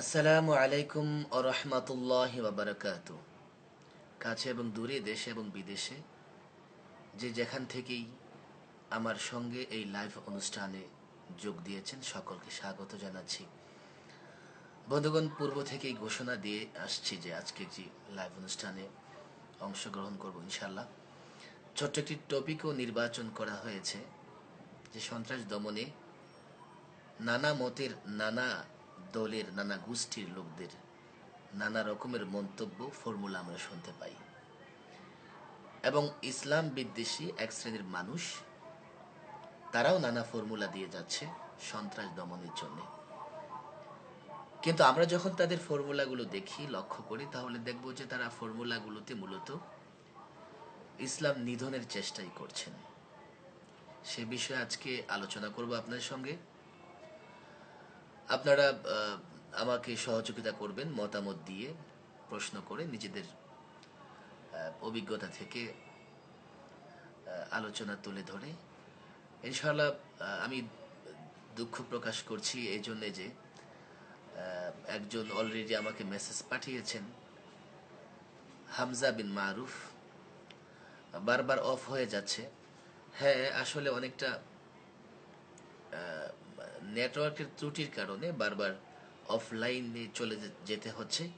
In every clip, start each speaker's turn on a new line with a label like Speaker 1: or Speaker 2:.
Speaker 1: আসসালামু আলাইকুম ও রহমতুল্লাহ বাবরকাত কাছে এবং দূরে দেশে এবং বিদেশে যে যেখান থেকেই আমার সঙ্গে এই লাইভ অনুষ্ঠানে যোগ দিয়েছেন, সকলকে স্বাগত জানাচ্ছি। বন্ধুগণ, পূর্ব থেকেই ঘোষণা দিয়ে আসছি যে আজকে যে লাইভ অনুষ্ঠানে অংশগ্রহণ করব ইনশাল্লাহ ছোট্ট একটি টপিকও নির্বাচন করা হয়েছে যে সন্ত্রাস দমনে নানা মতের নানা দলের নানা গোষ্ঠীর লোকদের নানা রকমের মন্তব্য, ফর্মুলা আমরা শুনতে পাই। এবং ইসলাম বিদ্বেষী এক শ্রেণির মানুষ, তারাও নানা ফর্মুলা দিয়ে যাচ্ছে সন্ত্রাস দমনের জন্য। কিন্তু আমরা যখন তাদের ফর্মুলাগুলো দেখি, লক্ষ্য করি, তাহলে দেখব যে তারা ফর্মুলাগুলোতে মূলত ইসলাম নিধনের চেষ্টাই করছেন। সে বিষয়ে আজকে আলোচনা করব আপনার সঙ্গে। আপনারা আমাকে সহযোগিতা করবেন, মতামত দিয়ে প্রশ্ন করে নিজেদের অভিজ্ঞতা থেকে আলোচনা তুলে ধরে। ইনশাআল্লাহ আমি দুঃখ প্রকাশ করছি এই জন্যে যে একজন অলরেডি আমাকে মেসেজ পাঠিয়েছেন, হামজা বিন মারুফ। বারবার অফ হয়ে যাচ্ছে। হ্যাঁ আসলে অনেকটা নেটওয়ার্কের ত্রুটির কারণে বারবার অফলাইনে চলে যেতে হচ্ছে।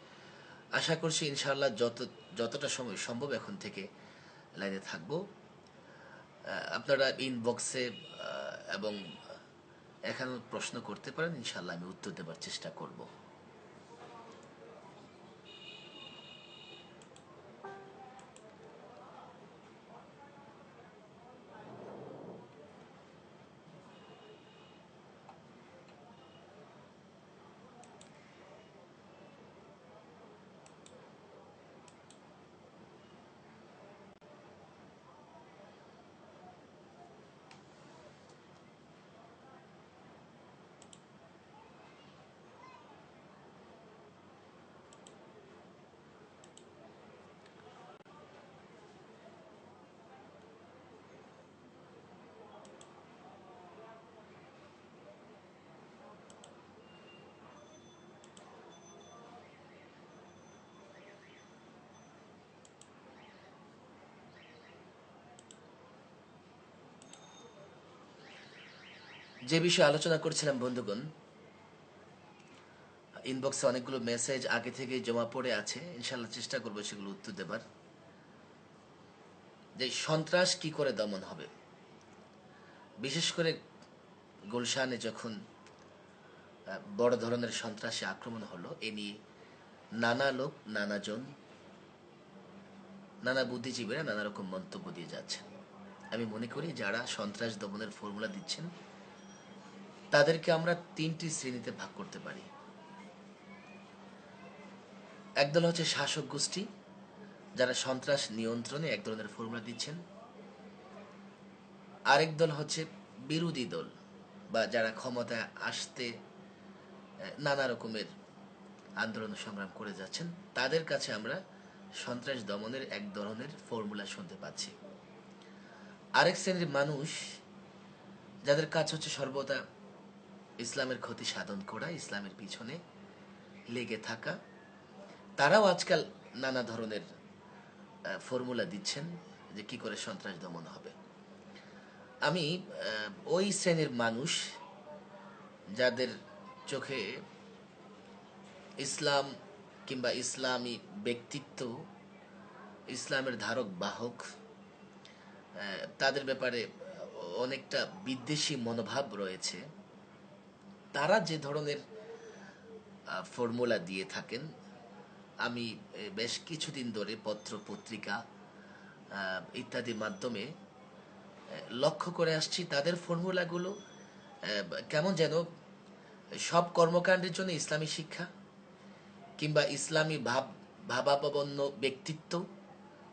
Speaker 1: আশা করছি ইনশাআল্লাহ যত, যতটা সময় সম্ভব এখন থেকে লাইনে থাকব। আপনারা ইনবক্সে এবং এখানে প্রশ্ন করতে পারেন, ইনশাআল্লাহ আমি উত্তর দেওয়ার চেষ্টা করব। যে বিষয়ে আলোচনা করছিলাম, বন্ধুগণ ইনবক্সে অনেকগুলো মেসেজ আগে থেকে জমা পড়ে আছে। ইনশাল্লাহ চেষ্টা করব সেগুলো উত্তর দেবার। যে সন্ত্রাস কি করে দমন হবে? বিশেষ করে গুলশানে যখন বড় ধরনের সন্ত্রাসী আক্রমণ হলো, এ নিয়ে নানা লোক, নানাজন, নানা বুদ্ধিজীবীরা নানা রকম মন্তব্য দিয়ে যাচ্ছেন। আমি মনে করি যারা সন্ত্রাস দমনের ফর্মুলা দিচ্ছেন তাদেরকে আমরা তিনটি শ্রেণীতে ভাগ করতে পারি। একদল হচ্ছে শাসক গোষ্ঠী, যারা সন্ত্রাস নিয়ন্ত্রণে এক ধরনের ফর্মুলা দিচ্ছেন। আরেক দল হচ্ছে বিরোধী দল, বা যারা ক্ষমতায় আসতে নানা রকমের আন্দোলন সংগ্রাম করে যাচ্ছেন, তাদের কাছে আমরা সন্ত্রাস দমনের এক ধরনের ফর্মুলা শুনতে পাচ্ছি। আরেক শ্রেণির মানুষ, যাদের কাজ হচ্ছে সর্বদা ইসলামের ক্ষতি সাধন করা, ইসলামের পিছনে লেগে থাকা। তারাও আজকাল নানা ধরনের ফর্মুলা দিচ্ছেন যে কি করে সন্ত্রাস দমন হবে। আমি ওই শ্রেণির মানুষ যাদের চোখে ইসলাম কিংবা ইসলামী ব্যক্তিত্ব, ইসলামের ধারক বাহক তাদের ব্যাপারে অনেকটা বিদ্বেষী মনোভাব রয়েছে। তারা যে ধরনের ফর্মুলা দিয়ে থাকেন, আমি বেশ কিছুদিন ধরে পত্র পত্রিকা ইত্যাদির মাধ্যমে লক্ষ্য করে আসছি তাদের ফর্মুলাগুলো কেমন যেন সব কর্মকাণ্ডের জন্য ইসলামী শিক্ষা কিংবা ইসলামী ভাব, ভাবাপন্ন ব্যক্তিত্ব,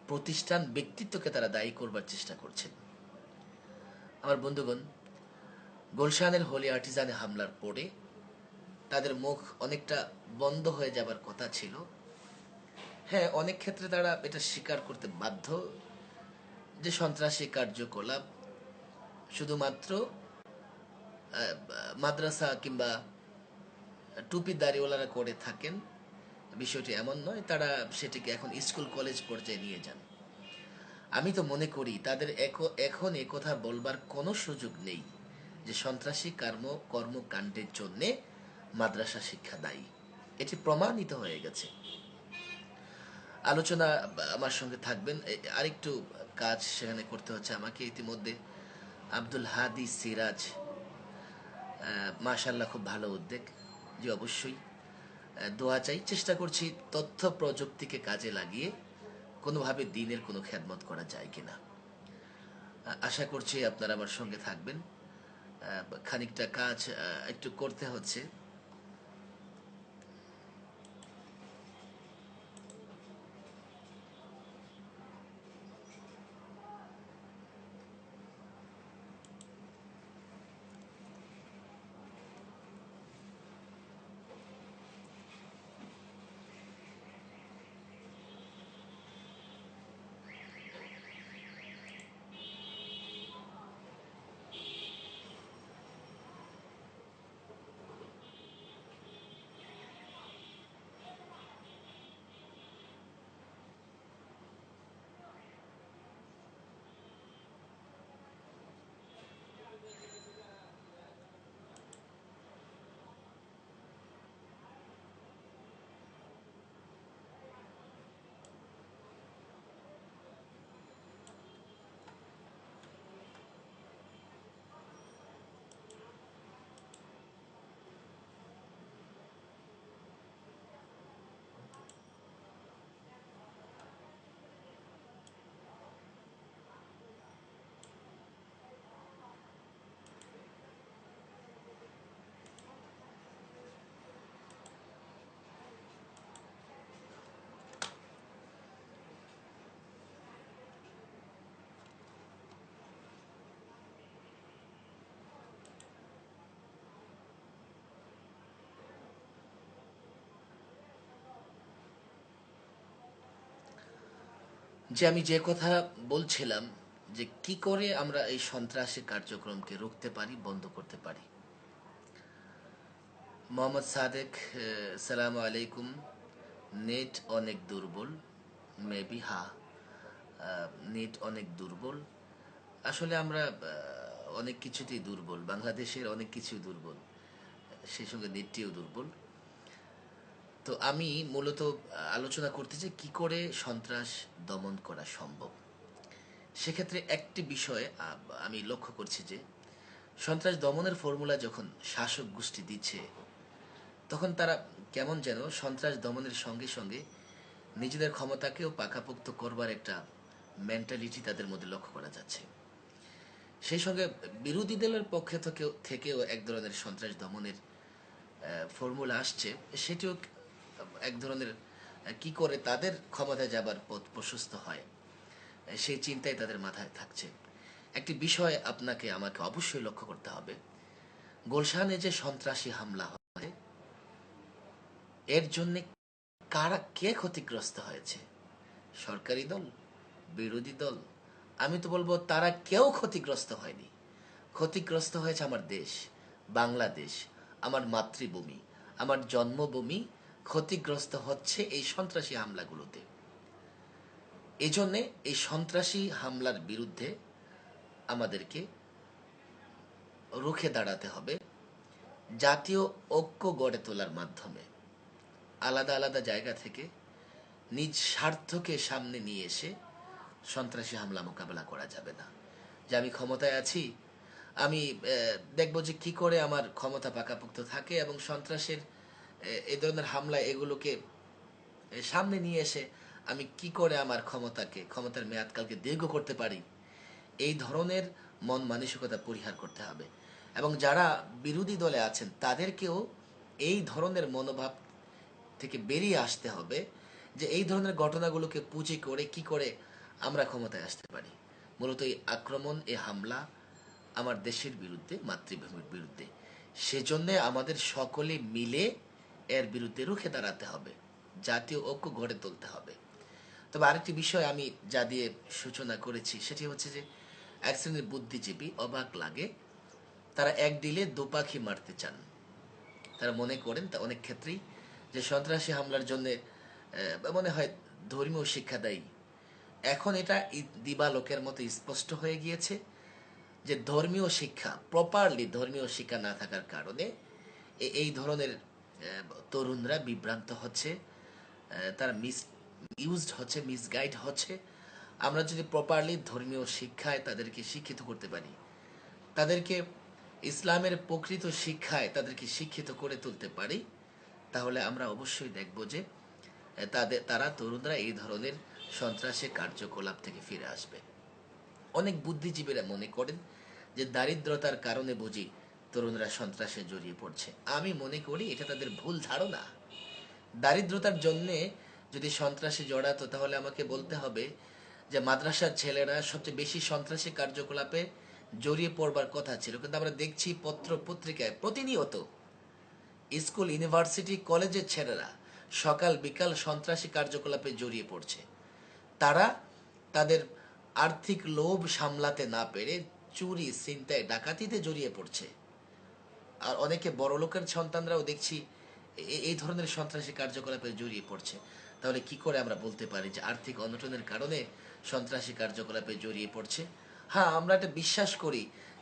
Speaker 1: প্রতিষ্ঠান ব্যক্তিত্বকে তারা দায়ী করবার চেষ্টা করছেন। আমার বন্ধুগণ গুলশানের হোলি আর্টিজানে হামলার পরে তাদের মুখ অনেকটা বন্ধ হয়ে যাবার কথা ছিল। হ্যাঁ অনেক ক্ষেত্রে তারা এটা স্বীকার করতে বাধ্য যে সন্ত্রাসী কার্যকলাপ শুধুমাত্র মাদ্রাসা কিংবা টুপি দাড়িওয়ালারা করে থাকেন, বিষয়টি এমন নয়, তারা সেটিকে এখন স্কুল, কলেজ পর্যায়ে নিয়ে যান। আমি তো মনে করি তাদের এখ- এখন কথা বলবার কোনো সুযোগ নেই। যে সন্ত্রাসী কর্ম, কর্মকাণ্ডের জন্য মাদ্রাসা শিক্ষা দায়ী। এটি প্রমাণিত হয়ে গেছে। আলোচনা আমার সঙ্গে থাকবেন। আরেকটু কাজ সেখানে করতে হচ্ছে আমাকে ইতিমধ্যে। আব্দুল হাদি সিরাজ মাশাল্লাহ খুব ভালো উদ্যোগ। যে অবশ্যই। দোয়া চাই। চেষ্টা করছি তথ্য প্রযুক্তিকে কাজে লাগিয়ে কোনোভাবে দিনের কোনো খেদমত করা যায় কিনা। আশা করছি আপনারা আমার সঙ্গে থাকবেন। খানিকটা কাজ একটু করতে হচ্ছে। যে আমি যে কথা বলছিলাম যে কি করে আমরা এই সন্ত্রাসী কার্যক্রমকে রুখতে পারি, বন্ধ করতে পারি। মোহাম্মদ সাদেক সালাম আলাইকুম। নেট অনেক দুর্বল, মেবি, হা নেট অনেক দুর্বল। আসলে আমরা অনেক কিছুতেই দুর্বল, বাংলাদেশের অনেক কিছুই দুর্বল। সেই সঙ্গে নেটটিও দুর্বল। তো আমি মূলত আলোচনা করতে চাই কি করে সন্ত্রাস দমন করা সম্ভব। সেক্ষেত্রে একটি বিষয় আমি লক্ষ্য করছি যে, সন্ত্রাস দমনের ফর্মুলা যখন শাসক গোষ্ঠী দিচ্ছে, তখন তারা কেমন যেন সন্ত্রাস দমনের সঙ্গে সঙ্গে নিজেদের ক্ষমতাকেও পাকাপোক্ত করবার একটা মেন্টালিটি তাদের মধ্যে লক্ষ্য করা যাচ্ছে। সেই সঙ্গে বিরোধী দলের পক্ষে থেকেও থেকেও এক ধরনের সন্ত্রাস দমনের ফর্মুলা আসছে। সেটিও এক ধরনের কি করে তাদের ক্ষমতায় যাবার পথ প্রশস্ত হয় সেই চিন্তাই তাদের মাথায় থাকছে। একটি বিষয় আপনাকে, আমাকে অবশ্যই লক্ষ্য করতে হবে। গোলশানে যে সন্ত্রাসী হামলা হয়, এর জন্য কারা কে ক্ষতিগ্রস্ত হয়েছে? সরকারি দল, বিরোধী দল? আমি তো বলব, তারা কেউ ক্ষতিগ্রস্ত হয়নি। ক্ষতিগ্রস্ত হয়েছে আমার দেশ, বাংলাদেশ, আমার মাতৃভূমি, আমার জন্মভূমি ক্ষতিগ্রস্ত হচ্ছে এই সন্ত্রাসী হামলাগুলোতে। এই জন্যে এই সন্ত্রাসী হামলার বিরুদ্ধে আমাদেরকে রুখে দাঁড়াতে হবে। জাতীয় ঐক্য গড়ে তোলার মাধ্যমে আলাদা আলাদা জায়গা থেকে নিজ স্বার্থকে সামনে নিয়ে এসে সন্ত্রাসী হামলা মোকাবেলা করা যাবে না। যে আমি ক্ষমতায় আছি, আমি দেখব যে কি করে আমার ক্ষমতা পাকাপোক্ত থাকে এবং সন্ত্রাসের এই ধরনের হামলা এগুলোকে সামনে নিয়ে এসে আমি কি করে আমার ক্ষমতাকে, ক্ষমতার মেয়াদকালকে দীর্ঘ করতে পারি? এই ধরনের মন মানসিকতা পরিহার করতে হবে। এবং যারা বিরোধী দলে আছেন, তাদেরকেও এই ধরনের মনোভাব থেকে বেরিয়ে আসতে হবে যে এই ধরনের ঘটনাগুলোকে পুঁজি করে কি করে আমরা ক্ষমতায় আসতে পারি। মূলত এই আক্রমণ, এই হামলা আমার দেশের বিরুদ্ধে, মাতৃভূমির বিরুদ্ধে। সেজন্যে আমাদের সকলে মিলে এর বিরুদ্ধে রুখে দাঁড়াতে হবে, জাতীয় ঐক্য গড়ে তুলতে হবে। তবে আরেকটি বিষয় আমি যা দিয়ে সূচনা করেছি, সেটি হচ্ছে যে এক শ্রেণির বুদ্ধিজীবী অবাক লাগে, তারা এক ডিলে দু পাখি মারতে চান। তারা মনে করেন তা অনেক ক্ষেত্রেই যে সন্ত্রাসী হামলার জন্য মনে হয় ধর্মীয় শিক্ষা দেয় এখন এটা ই- দিবালোকের মতো স্পষ্ট হয়ে গিয়েছে যে ধর্মীয় শিক্ষা প্রপারলি ধর্মীয় শিক্ষা না থাকার কারণে এই ধরনের তরুণরা বিভ্রান্ত হচ্ছে তারা মিস ইউজড হচ্ছে মিসগাইড হচ্ছে। আমরা যদি প্রপারলি ধর্মীয় শিক্ষায় তাদেরকে শিক্ষিত করতে পারি, তাদেরকে ইসলামের প্রকৃত শিক্ষায় তাদেরকে শিক্ষিত করে তুলতে পারি, তাহলে আমরা অবশ্যই দেখব যে তাদের তারা তরুণরা এই ধরনের সন্ত্রাসের কার্যকলাপ থেকে ফিরে আসবে। অনেক বুদ্ধিজীবীরা মনে করেন যে দারিদ্রতার কারণে বুঝি তরুণরা সন্ত্রাসে জড়িয়ে পড়ছে। আমি মনে করি এটা তাদের ভুল ধারণা। দারিদ্রতার জন্যে যদি সন্ত্রাসে জড়াতো, তাহলে আমাকে বলতে হবে যে মাদ্রাসার ছেলেরা সবচেয়ে বেশি সন্ত্রাসী কার্যকলাপে জড়িয়ে পড়বার কথা ছিল। কিন্তু আমরা দেখছি পত্র পত্রিকায় প্রতিনিয়ত স্কুল, ইউনিভার্সিটি, কলেজের ছেলেরা সকাল, বিকাল সন্ত্রাসী কার্যকলাপে জড়িয়ে পড়ছে। তারা তাদের আর্থিক লোভ সামলাতে না পেরে চুরি চিন্তায় ডাকাতিতে জড়িয়ে পড়ছে। আর অনেকে বড় লোকের সন্তানরাও দেখছি এই ধরনের সন্ত্রাসী কার্যকলাপে জড়িয়ে পড়ছে। তাহলে কি করে আমরা বলতে পারি যে আর্থিক অনটনের কারণে সন্ত্রাসী কার্যকলাপে জড়িয়ে পড়ছে? হ্যাঁ আমরা এটা বিশ্বাস করি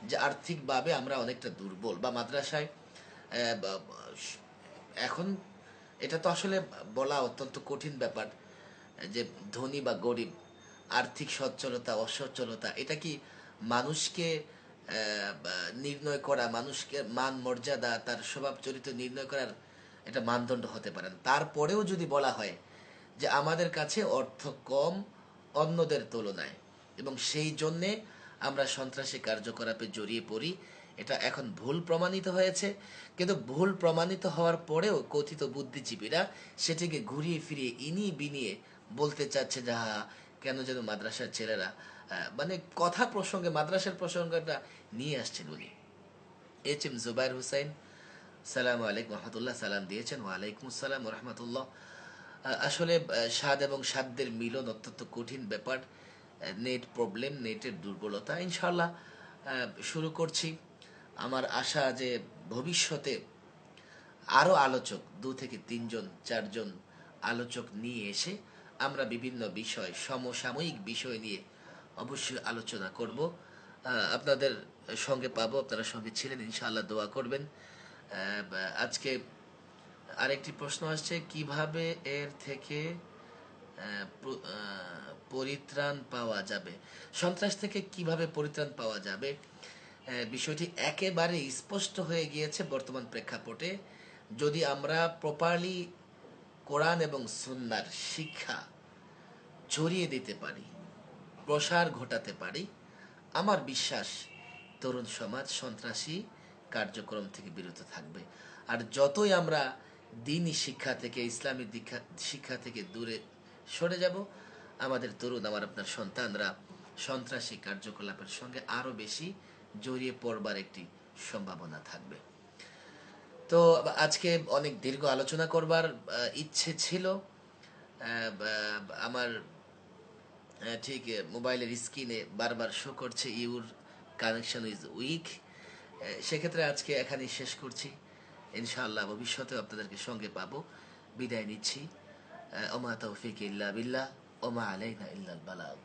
Speaker 1: যে আর্থিকভাবে আমরা অনেকটা দুর্বল। বা মাদ্রাসায় এখন এটা তো আসলে বলা অত্যন্ত কঠিন ব্যাপার যে ধনী বা গরিব, আর্থিক সচ্ছলতা, অসচ্ছলতা, এটা কি মানুষকে নির্ণয় করা মানুষকে মান মর্যাদা, তার স্বভাব চরিত্র নির্ণয় করার এটা মানদণ্ড হতে পারে না। তারপরেও যদি বলা হয় যে আমাদের কাছে অর্থ কম অন্যদের তুলনায় এবং সেই জন্যে আমরা সন্ত্রাসী কার্যকলাপে জড়িয়ে পড়ি, এটা এখন ভুল প্রমাণিত হয়েছে কিন্তু ভুল প্রমাণিত হওয়ার পরেও কথিত বুদ্ধিজীবীরা সেটিকে ঘুরিয়ে ফিরিয়ে ইনিয়ে বিনিয়ে বলতে চাচ্ছে যাহা কেন যেন মাদ্রাসার ছেলেরা মানে কথা প্রসঙ্গে, মাদ্রাসার প্রসঙ্গটা নিয়ে আসছেন উনি। এইচ এম জুবাইর হুসাইন, সালাম আলাইকুম রহমতুল্লাহ, সালাম দিয়েছেন। ওয়ালাইকুম আসসালাম রহমতুল্লাহ। আসলে স্বাদ এবং সাধ্যের মিলন অত্যন্ত কঠিন ব্যাপার। নেট প্রবলেম, নেটের দুর্বলতা। ইনশাল্লাহ শুরু করছি। আমার আশা যে ভবিষ্যতে আরও আলোচক, দু থেকে তিনজন, চারজন আলোচক নিয়ে এসে আমরা বিভিন্ন বিষয়, সমসাময়িক বিষয় নিয়ে অবশ্যই আলোচনা করব। আপনাদের সঙ্গে পাবো, আপনারা সঙ্গে ছিলেন, ইনশাআল্লাহ দোয়া করবেন। আজকে আরেকটি প্রশ্ন আসছে, কীভাবে এর থেকে পরিত্রাণ পাওয়া যাবে? সন্ত্রাস থেকে কীভাবে পরিত্রাণ পাওয়া যাবে? বিষয়টি একেবারে স্পষ্ট হয়ে গিয়েছে বর্তমান প্রেক্ষাপটে। যদি আমরা প্রপারলি কোরআন এবং সুন্নার শিক্ষা ছড়িয়ে দিতে পারি, প্রসার ঘটাতে পারি আমার বিশ্বাস, তরুণ সমাজ সন্ত্রাসী কার্যক্রম থেকে বিরত থাকবে। আর যতই আমরা দিনই শিক্ষা থেকে, ইসলামী দীক্ষা, শিক্ষা থেকে দূরে সরে যাব, আমাদের তরুণ, আমার আপনার সন্তানরা সন্ত্রাসী কার্যকলাপের সঙ্গে আরও বেশি জড়িয়ে পড়বার একটি সম্ভাবনা থাকবে। তো আজকে অনেক দীর্ঘ আলোচনা করবার ইচ্ছে ছিল আমার ঠিক মোবাইলের স্ক্রিনে বারবার শো করছে, ইউর কানেকশন ইজ উইক সেক্ষেত্রে আজকে এখানেই শেষ করছি। ইনশাআল্লাহ ভবিষ্যতে আপনাদেরকে সঙ্গে পাবো। বিদায় নিচ্ছি। ওমা তৌফিক ইল্লা বিল্লাহ, ওমা আলাইনা ইল্লাল বালাগ।